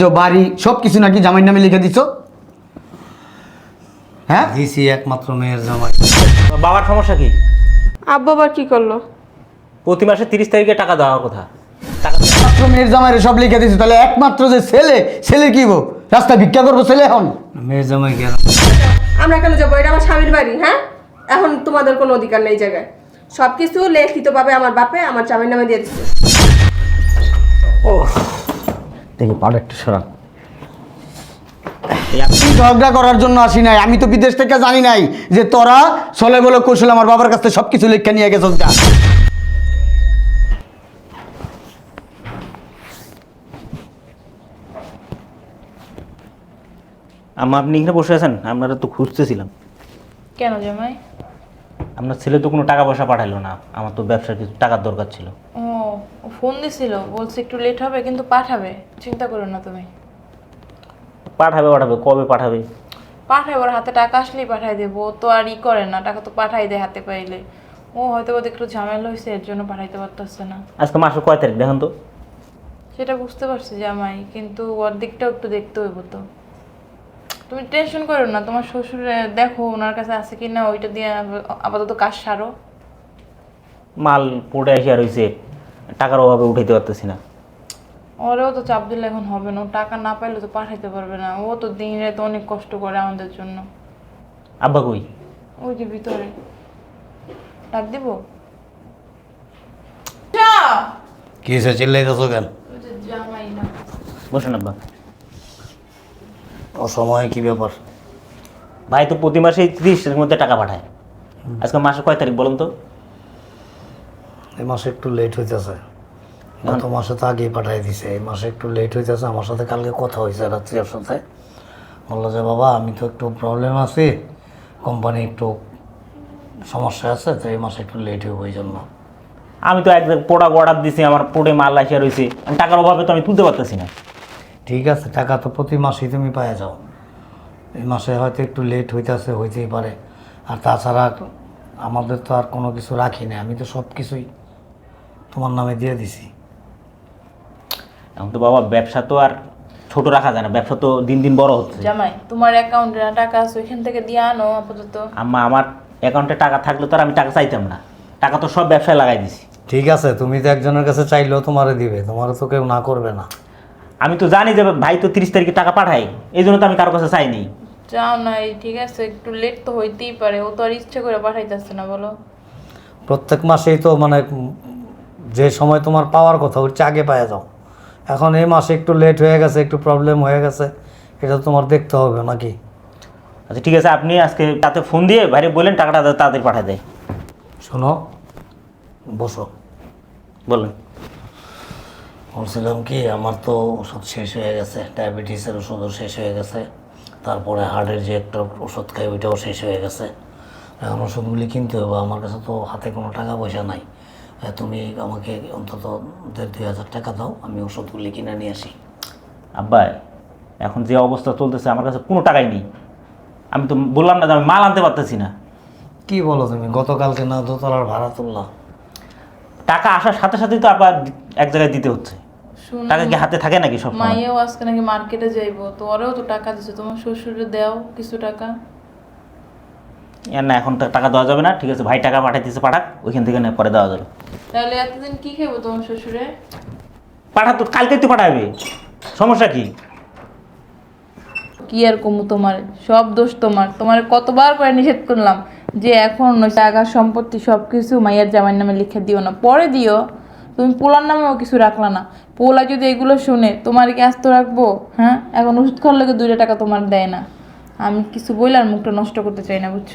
যে বাড়ি সব কিছু নাকি জামাইয়ের নামে লিখে দিছো? হ্যাঁ? দিছি একমাত্র মেয়ের জামাই। বাবার সমস্যা কি? আব্বু আবার কি করল? প্রতি মাসে তিরিশ তারিখে টাকা দেওয়ার কথা। একমাত্র মেয়ের জামাইরে সব লিখে দিছো তাহলে একমাত্র যে ছেলে ছেলে কি গো? রাস্তায় ভিক্ষা করব ছেলে এখন? মেয়ের জামাই গেল। আমরা কেন যাব? এটা আমার স্বামীর বাড়ি হ্যাঁ? এখন তোমাদের কোনো অধিকার নেই জায়গায়। সব কিছু লিখিতভাবে আমার বাপে আমার স্বামীর নামে দিয়ে দিচ্ছে। দেখি পাড় একটু সরা ঝগড়া করার জন্য আসি নাই? আমি তো বিদেশ থেকে জানি নাই যে তোরা চলে বলে কৌশল আমার বাবার কাছে সব কিছু লিখে নিয়ে গেছো যা। আম্মা আপনি এখানে বসে আছেন? আপনারা তো খুঁজতেছিলাম। কেন জামাই? আপনার ছেলে তো কোনো টাকা পয়সা পাঠাইলো না। আমার তো ব্যবসার কিছু টাকার দরকার ছিল। ও ও ফোন দিছিল বলছে একটু লেট হবে কিন্তু পাঠাবে চিন্তা করো না তুমি। পাঠাবে পাঠাবে কবে পাঠাবে? পাঠাবে ওর হাতে টাকা আসলেই পাঠাই দেবো ও তো আর ই করে না টাকা তো পাঠাই দেয় হাতে পাইলে। ও হয়তো ওদের একটু ঝামেলা হয়েছে এর জন্য পাঠাইতে পারতেছে না। আজকে মাসের কয় তারিখ দেখেন তো। সেটা বুঝতে পারছি জামাই কিন্তু ওর দিকটাও একটু দেখতে হইব তো। তুমি টেনশন করো না তোমার শ্বশুরে দেখো ওনার কাছে আছে কি না ওইটা দিয়ে আপাতত কাজ সারো। মাল পড়ে আসি আর হয়েছে টাকার অভাবে উঠাইতে পারতেছি না। ওরেও তো চাপ দিলে এখন হবে না ও টাকা না পাইলে তো পাঠাইতে পারবে না। ও তো দিন রাত অনেক কষ্ট করে আমাদের জন্য। আব্বা কই? ওই যে ভিতরে। ডাক দিব? কি হয়েছে চিল্লাইতেছো কেন? জামাই না। বসেন আব্বা। অসময়ে কি ব্যাপার? ভাই তো প্রতি মাসে ত্রিশের মধ্যে টাকা পাঠায়। আজকে মাসে কয় তারিখ বলুন তো? এই মাসে একটু লেট হইতেছে। গত মাসে তো আগেই পাঠাই দিছে। এই মাসে একটু লেট হইতেছে। আমার সাথে কালকে কথা হয়েছে রাত্রির সাথে। বলল যে বাবা আমি তো একটু প্রবলেম আছে। কোম্পানি একটু সমস্যা আছে তো এই মাসে একটু লেট হইব ওই জন্য। আমি তো একদম প্রোডাক্ট অর্ডার দিছি আমার পুরো মাল আসিয়া রয়েছে টাকার অভাবে তো আমি তুলতে পারতেছি না। ঠিক আছে টাকা তো প্রতি মাসেই তুমি পায়ে যাও। এই মাসে হয়তো একটু লেট হইতেছে হইতেই পারে। আর তাছাড়া আমাদের তো আর কোনো কিছু রাখি না আমি তো সব কিছুই তোমার নামে দিয়ে দিছি। এখন তো বাবা ব্যবসা তো আর ছোট রাখা যায় না ব্যবসা তো দিন দিন বড় হচ্ছে। জামাই তোমার অ্যাকাউন্টে না টাকা আছে ওইখান থেকে দিয়ে আনো আপাতত। আম্মা আমার অ্যাকাউন্টে টাকা থাকলে তো আর আমি টাকা চাইতাম না। টাকা তো সব ব্যবসায় লাগাই দিছি। ঠিক আছে তুমি তো একজনের কাছে চাইলেও তোমারে দিবে তোমারও তো কেউ না করবে না। আমি তো জানি যে ভাই তো তিরিশ তারিখে টাকা পাঠাই এই জন্য তো আমি কারও কাছে চাইনি। যাও নাই ঠিক আছে একটু লেট তো হইতেই পারে ও তো আর ইচ্ছে করে পাঠাইতেছে না বলো। প্রত্যেক মাসেই তো মানে যে সময় তোমার পাওয়ার কথা হচ্ছে আগে পাওয়া যাও। এখন এই মাসে একটু লেট হয়ে গেছে একটু প্রবলেম হয়ে গেছে এটা তোমার দেখতে হবে নাকি? আচ্ছা ঠিক আছে আপনি আজকে তাতে ফোন দিয়ে বাইরে বললেন টাকাটা তাড়াতাড়ি পাঠায় দেয়। শোনো বসো। বললেন বলছিলাম কি আমার তো ওষুধ শেষ হয়ে গেছে ডায়াবেটিসের ওষুধও শেষ হয়ে গেছে তারপরে হার্টের যে একটা ওষুধ খাই ওইটাও শেষ হয়ে গেছে। এখন ওষুধগুলি কিনতে হবে আমার কাছে তো হাতে কোনো টাকা পয়সা নাই। তুমি আমাকে অন্তত দেড় দুই হাজার টাকা দাও আমি ওষুধগুলি কিনে নিয়ে আসি। আব্বা এখন যে অবস্থা চলতেছে আমার কাছে কোনো টাকাই নেই। আমি তো বললাম না যে আমি মাল আনতে পারতেছি না। কি বলো তুমি গতকালকে না দোতলার ভাড়া তুললা। টাকা আসার সাথে সাথেই তো আবার এক জায়গায় দিতে হচ্ছে। শুনো টাকা কি হাতে থাকে নাকি সব মাইয়াও আজকে নাকি মার্কেটে যাইবো তো ওরাও তো টাকা দিছে তোমার শ্বশুরে দাও কিছু টাকা। না এখন তো টাকা দেওয়া যাবে না ঠিক আছে ভাই টাকা পাঠাই দিচ্ছে পাঠাক ওইখান থেকে না পরে দেওয়া যাবে। তাহলে এতদিন কি খাইবো তোমার শ্বশুরে? পাঠা তো কালকেই তো পাঠাবে সমস্যা কি? কি আর কমু তোমার সব দোষ তোমার তোমার কতবার করে নিষেধ করলাম যে এখন টাকা সম্পত্তি সব কিছু মাইয়ার জামাইয়ের নামে লিখে দিও না পরে দিও তুমি পোলার নামেও কিছু রাখলা না পোলা যদি এগুলো শুনে তোমার কি আস্ত রাখব হ্যাঁ? এখন ওষুধ খাওয়ার লেগে দুইটা টাকা তোমার দেয় না। আমি কিছু বইলার মুখটা নষ্ট করতে চাই না, বুঝছ?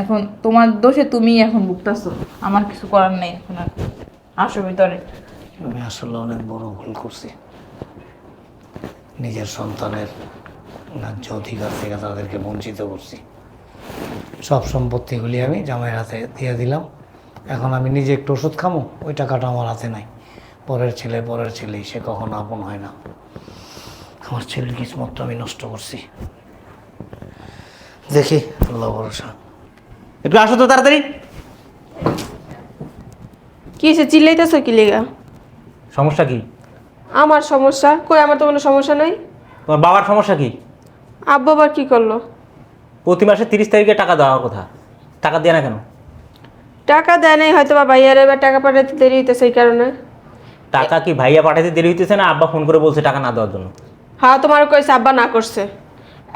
এখন তোমার দোষে তুমিই এখন ভুগতাছো। আমার কিছু করার নেই এখন আর। আসো ভিতরে। আমি আসলে অনেক বড় ভুল করছি। নিজের সন্তানের ন্যায্য অধিকার থেকে তাদেরকে বঞ্চিত করছি। সব সম্পত্তিগুলি আমি জামাইয়ের হাতে দিয়ে দিলাম। এখন আমি নিজে একটু ওষুধ খামো, ওই টাকাটা আমার হাতে নাই। পরের ছেলে পরের ছেলে সে কখনো আপন হয় না। আমার ছেলের কিসমতটা আমি নষ্ট করছি। দেখি আল্লাহ ভরসা। একটু আসো তো তাড়াতাড়ি। কি হয়েছে চিল্লাইতেছো কি লেগা? সমস্যা কি? আমার সমস্যা। কই আমার তো কোনো সমস্যা নাই। তোমার বাবার সমস্যা কি? আব্বু আবার কি করল? প্রতি মাসে তিরিশ তারিখে টাকা দেওয়ার কথা। টাকা দেয় না কেন? টাকা দেয় নাই হয়তো বা ভাইয়ার এবার টাকা পাঠাতে দেরি হইতেছে এই কারণে। টাকা কি ভাইয়া পাঠাতে দেরি হইতেছে না? আব্বা ফোন করে বলছে টাকা না দেওয়ার জন্য। হ্যাঁ তোমার কইছে আব্বা না করছে।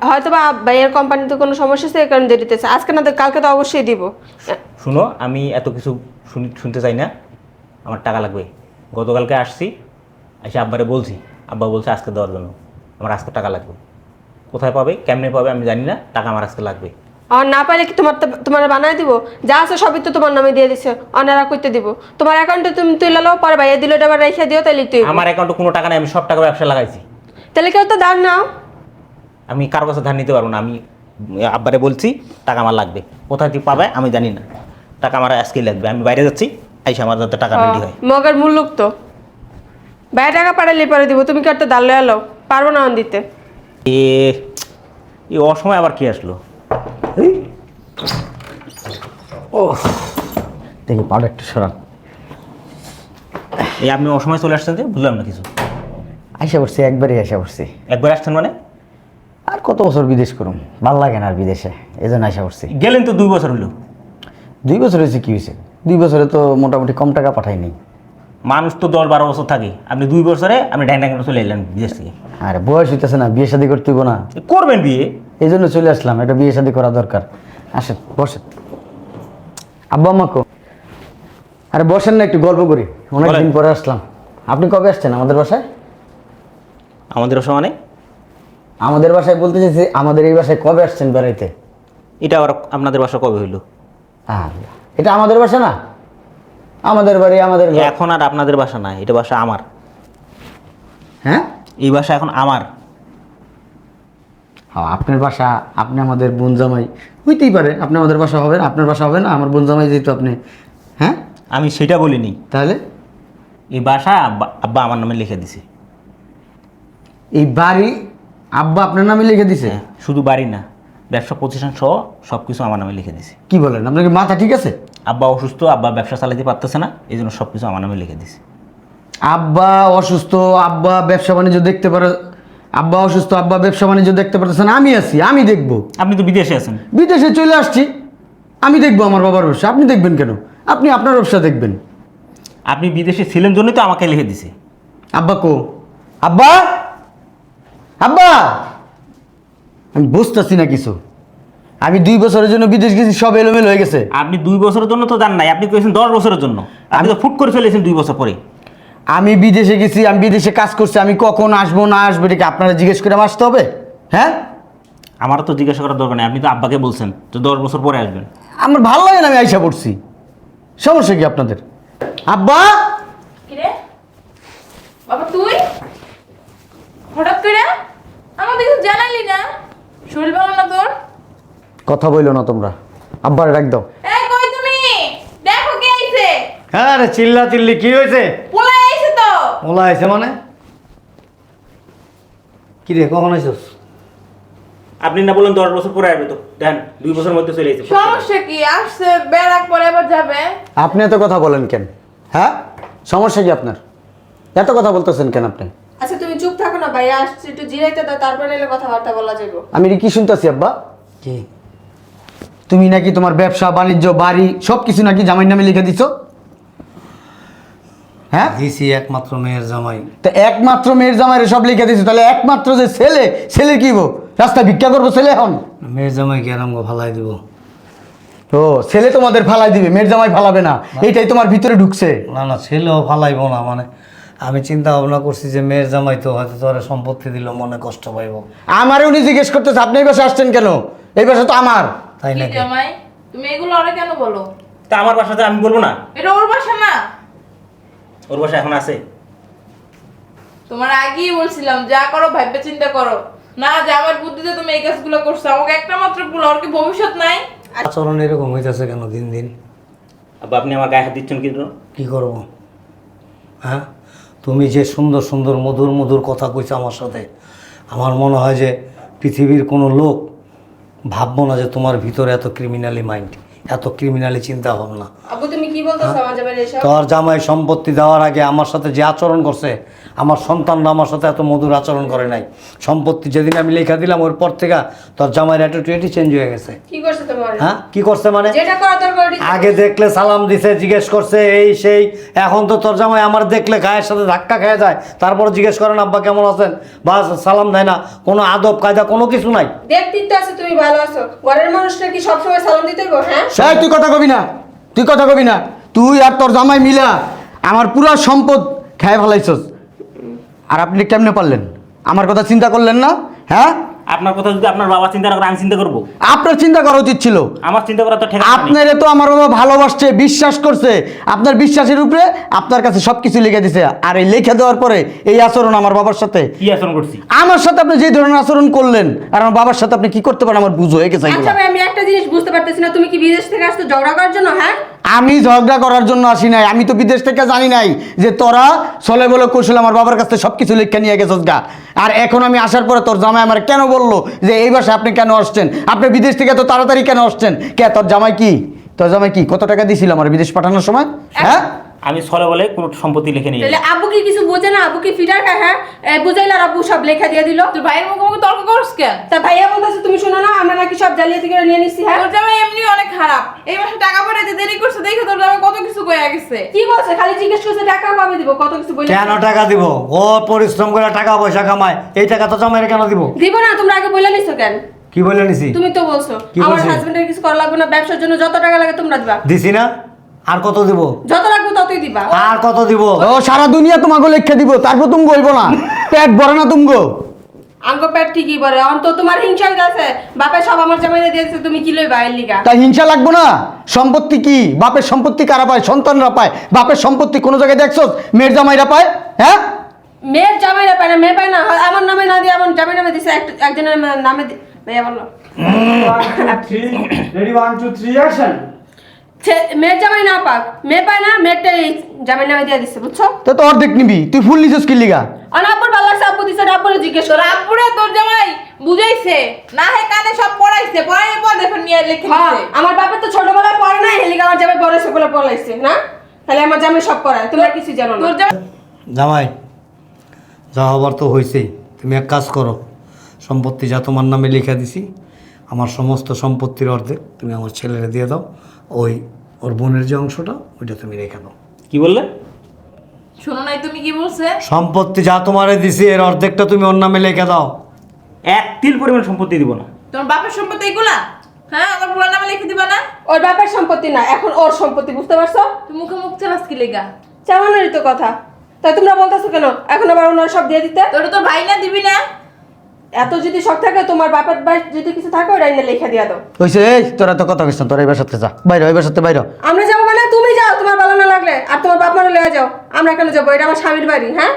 হয়তো বা ভাইয়ার কোম্পানিতে কোনো সমস্যা আছে এই কারণে দেরি হইতেছে। আজকে না তো কালকে তো অবশ্যই দিব। শুনো আমি এত কিছু শুনি শুনতে চাই না। আমার টাকা লাগবে। গতকালকে আসছি এসে আব্বারে বলছি। আব্বা বলছে আজকে দেওয়ার জন্য। আমার আজকে টাকা লাগবে। কোথায় পাবে কেমনে পাবে আমি জানি না। টাকা আমার আজকে লাগবে। আর না পাইলে কি তোমার তো- তোমার বানায় দিব? যা আছে সবই তো তোমার নামে দিয়ে দিছে। অনারা কইতে দিব। তোমার অ্যাকাউন্টে তুমি তুলে লো পরে ভাইয়া দিলে আবার রেখে দিও তাহলে তুই আমার অ্যাকাউন্টে কোনো টাকা নেই আমি সব টাকা ব্যবসা লাগাইছি। তাহলে কেউ তো দান নাও। আমি কারও কাছে ধার নিতে পারব না আমি আব্বারে বলছি টাকা আমার লাগবে। কোথায় তুই পাবে আমি জানি না। টাকা আমার আজকেই লাগবে আমি বাইরে যাচ্ছি আইসা আমার যাতে টাকা রেডি হয়। মগের মূল্যক তো। ভাই টাকা পাঠালে পরে দিব তুমি কি একটা দাল লয়ে এলো পারব না অন দিতে এ এ অসময় আবার কি আসলো? ও দেখি পাউডার একটু সরান। এই আপনি অসময় চলে আসছেন যে বুঝলাম না কিছু। আইসা পড়ছি একবারই আইসা পড়ছি। একবার আসছেন মানে? কত বছর বিদেশ করুম? ভালো লাগে না আর বিদেশে এই জন্য আইসা পড়ছি। গেলেন তো দুই বছর হলো। দুই বছর হয়েছে কি হয়েছে? দুই বছরে তো মোটামুটি কম টাকা পাঠাইনি মানুষ তো দশ বারো বছর থাকে। আপনি দুই বছরে আপনি ডাইন ডাইন চলে এলেন বিদেশ থেকে। আর বয়স হইতেছে না বিয়ে শাদী করতে হইবো না। করবেন বিয়ে? এই জন্য চলে আসলাম একটা বিয়ে শাদী করা দরকার। আসেন বসেন। আব্বা আম্মাকো আরে বসেন না একটু গল্প করি। অনেকদিন। পরে আসলাম। আপনি কবে আসছেন আমাদের বাসায়? আমাদের বাসা মানে? আমাদের বাসায় বলতে চাইছি আমাদের এই বাসায় কবে আসছেন বেড়াইতে? এটা আবার আপনাদের বাসা কবে হইল? আল্লাহ, এটা আমাদের বাসা না? আমাদের বাড়ি আমাদের ঘর। এখন আর আপনাদের বাসা না এটা বাসা আমার। হ্যাঁ? এই বাসা এখন আমার। হ্যাঁ আপনার বাসা আপনি আমাদের বোন জামাই। হইতেই পারে আপনি আমাদের বাসা হবে না আপনার বাসা হবে না আমার বোন জামাই যেহেতু আপনি। হ্যাঁ? আমি সেটা বলিনি। তাহলে? এই বাসা আব্বা আব্বা আমার নামে লিখে দিছে। এই বাড়ি আব্বা আপনার নামে লিখে দিছে? শুধু বাড়ি না ব্যবসা প্রতিষ্ঠান সহ সব কিছু আমার নামে লিখে দিছে। কি বলেন? আপনার কি মাথা ঠিক আছে? আব্বা অসুস্থ আব্বা ব্যবসা চালাতে পারতেছে না এই জন্য সব কিছু আমার নামে লিখে দিছে। আব্বা অসুস্থ আব্বা ব্যবসা বাণিজ্য দেখতে পারে আব্বা অসুস্থ আব্বা ব্যবসা বাণিজ্য দেখতে পারতেছে না আমি আছি আমি দেখব। আপনি তো বিদেশে আছেন। বিদেশে চলে আসছি আমি দেখব আমার বাবার ব্যবসা আপনি দেখবেন কেন? আপনি আপনার ব্যবসা দেখবেন। আপনি বিদেশে ছিলেন জন্যই তো আমাকে লিখে দিছে। আব্বা কো? আব্বা! আব্বা! আমি বুঝতেছি না কিছু। আমি দুই বছরের জন্য বিদেশ গেছি সব এলোমেলো হয়ে গেছে। আপনি দুই বছরের জন্য তো জান নাই আপনি কয়েছেন দশ বছরের জন্য। আমি তো ফুট করে ফেলেছেন দুই বছর পরে। আমি বিদেশে গেছি আমি বিদেশে কাজ করছি আমি কখন আসব না আসব এটাকে আপনারা জিজ্ঞেস করে আসতে হবে? হ্যাঁ? আমার তো জিজ্ঞাসা করার দরকার নেই আপনি তো আব্বাকে বলছেন তো দশ বছর পরে আসবেন। আমার ভালো লাগে না আমি আইসা পড়ছি। সমস্যা কি আপনাদের? আব্বা! বাবা তুই? হঠাৎ করে? আমাদের কিছু জানাইলি না? শরীর ভালো না তোর? কথা বইলো না তোমরা। আব্বার ডাক দাও। এই কই তুমি? দেখো কে আইছে। হ্যাঁ রে চিল্লা চিল্লি কি হয়েছে পোলা আইছে তো। ওলা হয়েছে মানে? কি রে কখন আইসস আপনি না বলেন দশ বছর পরে আসবে তো। দেন দুই বছরের মধ্যে চলে এসেছে সমস্যা কি? আসছে বেড়াক পরে এবার যাবে। আপনি এত কথা বলেন কেন? হ্যাঁ? সমস্যা কি আপনার? এত কথা বলতেছেন কেন আপনি আচ্ছা তুমি চুপ থাকো না ভাইয়া আসছে একটু জিরাইতে দাও তারপরে এলে কথাবার্তা বলা যাবে আমি কি শুনতেছি আব্বা? কি? তুমি নাকি তোমার ব্যবসা বাণিজ্য বাড়ি সব কিছু নাকি জামাইয়ের নামে লিখে দিছো? হ্যাঁ? দিছি একমাত্র মেয়ের জামাই। তো একমাত্র মেয়ের জামাইরে সব লিখে দিছো তাহলে একমাত্র যে ছেলে ছেলে কি গো? রাস্তা ভিক্ষা করব ছেলে এখন? মেয়ের জামাই জামাইকে আরাম ফালাই দিব? ও ছেলে তোমাদের ফালাই দিবে মেয়ের জামাই ফালাবে না। এইটাই তোমার ভিতরে ঢুকছে। না না ছেলেও ফালাইবো না মানে আমি চিন্তা ভাবনা করছি যে মেয়ের জামাই তো হয়তো তোর সম্পত্তি দিল মনে কষ্ট পাইব। আমারও উনি জিজ্ঞেস করতেছে আপনি এই বাসে আসছেন কেন? এই বাসা তো আমার। তাই না জামাই? তুমি এগুলো আরে কেন বলো? তা আমার বাসাতে আমি বলব না। এটা ওর বাসা না। ওর বাসা এখন আছে। তোমার আগেই বলছিলাম যা করো ভাববে চিন্তা করো। না যে আমার বুদ্ধিতে তুমি এই কাজগুলো করছ আমাকে একটা মাত্র পুলো আর কি ভবিষ্যৎ নাই? আচরণ এরকম হইতেছে কেন দিন দিন? আব্বা আপনি আমার গায়ে হাত দিচ্ছেন কিন্তু কি করব? হ্যাঁ? তুমি যে সুন্দর সুন্দর মধুর মধুর কথা কইছো আমার সাথে আমার মনে হয় যে পৃথিবীর কোনো লোক ভাববো না যে তোমার ভিতরে এত ক্রিমিনালি মাইন্ড এত ক্রিমিনালি চিন্তা ভাবনা তোর জামাই সম্পত্তি দেওয়ার আগে আমার সাথে যে আচরণ করছে আমার সন্তানরা আমার সাথে এত মধুর আচরণ করে নাই। সম্পত্তি যেদিন আমি লেখা দিলাম ওর পর থেকে তোর জামাইয়ের অ্যাটিটিউডই চেঞ্জ হয়ে গেছে। কি করছে তোমার? হ্যাঁ? কি করছে মানে? যেটা করা দরকার আগে দেখলে সালাম দিছে জিজ্ঞেস করছে এই সেই এখন তো তোর জামাই আমার দেখলে গায়ের সাথে ধাক্কা খেয়ে যায়। তারপর জিজ্ঞেস করেন আব্বা কেমন আছেন? বা সালাম দেয় না। কোনো আদব কায়দা কোনো কিছু নাই। দেখতেই তো আছে তুমি ভালো আছো। ঘরের মানুষটা কি সবসময় সালাম দিতে হ্যাঁ? তুই কথা কবি না। তুই কথা কবি না। তুই আর তোর জামাই মিলা আমার পুরো সম্পদ খেয়ে ফেলাইছস। আর আপনি কেমনে পারলেন? আমার কথা চিন্তা করলেন না? হ্যাঁ? আপনার কথা যদি আপনার বাবা চিন্তা না করে আমি চিন্তা করব। আপনার চিন্তা করা উচিত ছিল। আমার চিন্তা করা তো ঠিক আপনারে তো আমার বাবা ভালোবাসছে বিশ্বাস করছে। আপনার বিশ্বাসের উপরে আপনার কাছে সব কিছু লিখে দিছে। আর এই লিখে দেওয়ার পরে এই আচরণ আমার বাবার সাথে। কি আচরণ করছি? আমার সাথে আপনি যে ধরনের আচরণ করলেন আর আমার বাবার সাথে আপনি কি করতে পারেন আমার বুঝ হয়ে গেছে আচ্ছা ভাই আমি একটা জিনিস বুঝতে পারতেছি না তুমি কি বিদেশ থেকে আসছো? ঝগড়া করার জন্য হ্যাঁ? আমি ঝগড়া করার জন্য আসি নাই, আমি তো বিদেশ থেকে জানি নাই যে তোরা চলে বলে কৌশল আমার বাবার কাছে সব কিছু লিখে নিয়ে গেছস গা। আর এখন আমি আসার পরে তোর জামাই আমার কেন বলল যে এই বাসায় আপনি কেন আসছেন? আপনি বিদেশ থেকে এত তাড়াতাড়ি কেন আসছেন? কে, তোর জামাই কি? তোর জামাই কি? কত টাকা দিয়েছিল আমার বিদেশ পাঠানোর সময়? হ্যাঁ? আমি ছলে বলে কোনো সম্পত্তি লিখে নিয়ে তাহলে আব্বু কি কিছু বোঝে না আব্বু কি খায় হ্যাঁ? বুঝাইল আর আব্বু সব লেখা দিয়ে দিল। তোর ভাইয়ের মুখে মুখে তর্ক করস কেন? তা ভাইয়া বলতেছে তুমি শোনো না আমরা নাকি সব জালিয়াতি করে নিয়ে নিচ্ছি হ্যাঁ? তোর জামাই এমনি অনেক খারাপ। এই মাসে টাকা পাঠাইতে দেরি করছে দেখে তোর জামাই কত কিছু কয়ে গেছে। কি বলছে? খালি জিজ্ঞেস করছে টাকা কবে দিব? কত কিছু বলে কেন টাকা দিব? ও পরিশ্রম করে টাকা পয়সা কামায় এই টাকা তো জামাইরে কেন দিব? দিব না তোমরা আগে বলে নিছো কেন? কি বলে নিছি? তুমি তো বলছো কি আমার? হাজবেন্ডের কিছু করা লাগবে না ব্যবসার জন্য যত টাকা লাগে তোমরা দিবা। দিছি না? আর কত দিব? যত লাগবে ততই দিবা। আর কত দিব? ও সারা দুনিয়া তোমাকে লিখে দিব তারপর তুমি গইব না। পেট ভরে না তুমি আঙ্গ পেট ঠিকই বলে অন্ত তোমার হিংসা আছে। বাপে সব আমার জামাইতে দিয়েছে তুমি কি লইবা এর লিগা? তাই হিংসা লাগবো না? সম্পত্তি কি? বাপের সম্পত্তি কারা পায়? সন্তানরা পায়। বাপের সম্পত্তি কোনো জায়গায় দেখছ মেয়ের জামাইরা পায়? হ্যাঁ? মেয়ের জামাইরা পায় না মেয়ে পায় না। আমার নামে না দিয়ে আমার জামাই নামে দিছে একজনের নামে দি- ভাইয়া বলল Ready, one, two, three, action! মেয়ের জামাই না পাক মেয়ে পায় না মেয়েরটা এই জামাই নামে দিয়ে দিচ্ছে বুঝছ? তো তো অর্ধেক নিবি তুই ফুল নিছিস কি লিগা? ভালো লাগছে দিছে জিজ্ঞেস তোর করো তোর জামাই বুঝাইছে? না হে কানে সব পড়াইছে পড়াইয়ে পর দেখো নিয়ে লিখে হ্যাঁ আমার বাপের তো ছোটবেলায় পড়ে না আমার জামাই বড় সকলে পড়াইছে না? তাহলে আমার জামাই সব পড়ায় তোমরা কিছু জানো না। তোর জামাই জামাই যা হবার তো তুমি এক কাজ করো সম্পত্তি যা তোমার নামে লিখে দিছি আমার সমস্ত সম্পত্তির অর্ধেক তুমি আমার ছেলেরে দিয়ে দাও ওই ওর বোনের যে অংশটা ওইটা তুমি রেখে দাও। কি বললে? শোনো নাই তুমি কি বলছে? সম্পত্তি যা তোমারে দিছি এর অর্ধেকটা তুমি ওর নামে লিখে দাও। এক তিল পরিমাণ সম্পত্তি দিব না। তোমার বাপের সম্পত্তি এগুলা? হ্যাঁ আমার পুরো নামে লিখে দিবা না? ওর বাপের সম্পত্তি না এখন ওর সম্পত্তি বুঝতে পারছ? তুমি মুখে মুখ চালাস কি লেগা? চামানেরই তো কথা। তাই তোমরা বলতেছো কেন? এখন আবার ওনার সব দিয়ে দিতে? তোর তো ভাই না দিবি না? এত যদি শখ থাকে তোমার বাপের বাড়ি যদি কিছু থাকে ওটা এনে লেখা দিয়া দাও। হয়েছে এই তোরা তো কথা কইছ তোরা এবার সাথে যা। বাইরে এবার সাথে বাইরে। আমরা যাব মানে? তুমি যাও তোমার ভালো না লাগলে। আর তোমার বাপ মারা লেগে যাও। আমরা কেন যাব? এটা আমার স্বামীর বাড়ি হ্যাঁ?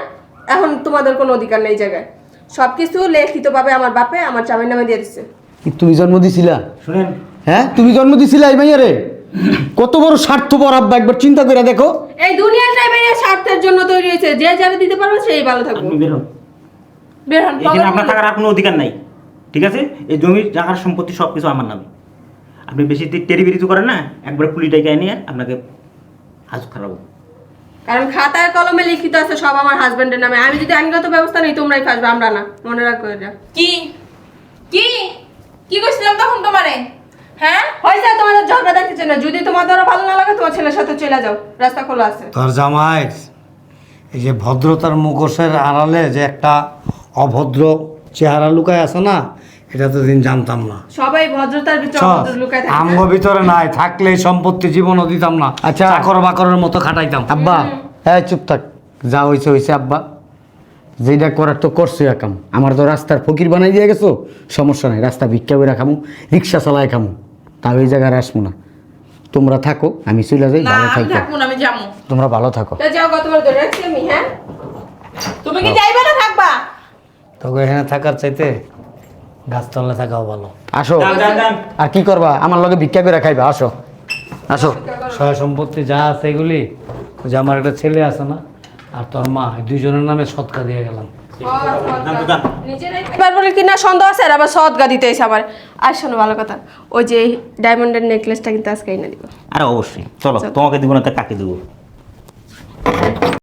এখন তোমাদের কোনো অধিকার নেই জায়গায়। সব কিছু লিখিতভাবে আমার বাপে আমার স্বামীর নামে দিয়ে দিচ্ছে কি তুমি জন্ম দিছিলা? শুনেন। হ্যাঁ তুমি জন্ম দিছিলা এই মাইয়ারে? কত বড় স্বার্থপর আব্বা একবার চিন্তা করে দেখো। এই দুনিয়াটাই ভাইয়া স্বার্থের জন্য তৈরি হয়েছে। যে যারা দিতে পারবে সেই ভালো থাকবে বেরোন। বের হন এখানে আপনার টাকার আর কোনো অধিকার নাই ঠিক আছে? এই জমি জায়গার সম্পত্তি সব কিছু আমার নামে। আপনি বেশি টেরি বেরিতে করেন না একবার পুলিটাকে নিয়ে আপনাকে হাজ খারাপ কারণ খাতায় কলমে লিখিত আছে সব আমার হাজবেন্ডের নামে। আমি যদি আইনগত ব্যবস্থা নেই তোমরাই ফাসবে আমরা না। মনে রাখো এটা। কি? কি? কি কইছিলাম তখন তোমারে? হ্যাঁ? হয়েছে তোমাদের ঝগড়া দেখতেছে না। যদি ভালো না লাগে তোমার ছেলের সাথে চলে যাও। রাস্তা খোলা আছে। তোর জামাই এই যে ভদ্রতার মুখোশের আড়ালে যে একটা অভদ্র চেহারা লুকায় আছে না এটা তো দিন জানতাম না। সবাই ভদ্রতার ভিতরে অভদ্র লুকায় থাকে। আমগো ভিতরে নাই থাকলে সম্পত্তি জীবনও দিতাম না। আচ্ছা। চাকর বাকরের মতো খাটাইতাম। আব্বা হ্যাঁ চুপ থাক। যা হয়েছে হয়েছে আব্বা। যেটা করার তো করছ একাম আমার তো রাস্তার ফকির বানাই দিয়ে গেছো। সমস্যা নাই রাস্তা ভিক্ষা করে খামু রিক্সা চালায় খামু। তাও এই জায়গায় আসব না। তোমরা থাকো আমি চলে যাই ভালো থাকো না আমি যাব। তোমরা ভালো থাকো। যাও গো তোমার ধরে রাখছি আমি হ্যাঁ? তুমি কি যাইবা না থাকবা? তোকে এখানে থাকার চাইতে গাছতলায় থাকাও ভালো। আসো। আর কি করবা? আমার লগে ভিক্ষা করে খাইবা আসো। আসো। সয় সম্পত্তি যা আছে এগুলি যে আমার একটা ছেলে আছে না আর তোর মা দুইজনের নামে সৎকা দিয়ে গেলাম। এবার বলে কি না সন্দেহ আছে? আর আবার সদগা দিতে এসে আমার আর শোনো ভালো কথা। ওই যে ডায়মন্ডের নেকলেসটা কিন্তু আজকে এনে দিব। আরে অবশ্যই। চলো তোমাকে দিব না তা কাকে দিব?